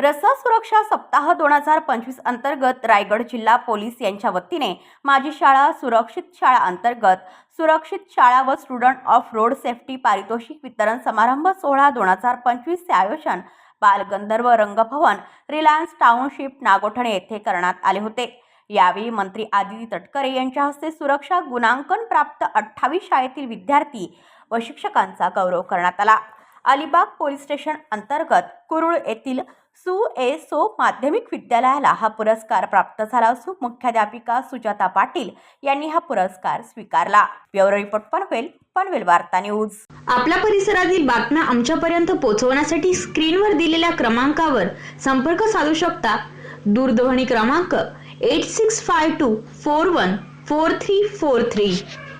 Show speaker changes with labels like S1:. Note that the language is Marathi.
S1: रस्ता सुरक्षा सप्ताह दोन हजार पंचवीस अंतर्गत रायगड जिल्हा पोलीस यांच्या वतीने माझी शाळा सुरक्षित शाळा अंतर्गत सुरक्षित शाळा व स्टुडंट ऑफ रोड सेफ्टी पारितोषिक वितरण समारंभ सोहळा दोन हजार पंचवीसचे आयोजन बालगंधर्व रंगभवन रिलायन्स टाउनशिप नागोठणे येथे करण्यात आले होते. यावेळी मंत्री आदिती तटकरे यांच्या हस्ते सुरक्षा गुणांकन प्राप्त अठ्ठावीस शाळेतील विद्यार्थी व शिक्षकांचा गौरव करण्यात आला. अलिबाग पोलीस स्टेशन अंतर्गत कुरुळ येथील सु ए सो माध्यमिक विद्यालयाला हा पुरस्कार प्राप्त झाला असून मुख्याध्यापिका सुजाता पाटील यांनी हा पुरस्कार स्वीकारला. ब्युरो रिपोर्ट पनवेल पनवेल वार्ता न्यूज.
S2: आपल्या परिसरातील बातम्या आमच्यापर्यंत पोहोचवण्यासाठी स्क्रीनवर दिलेल्या क्रमांकावर संपर्क साधू शकता. दूरध्वनी क्रमांक eight six five two four one four three four three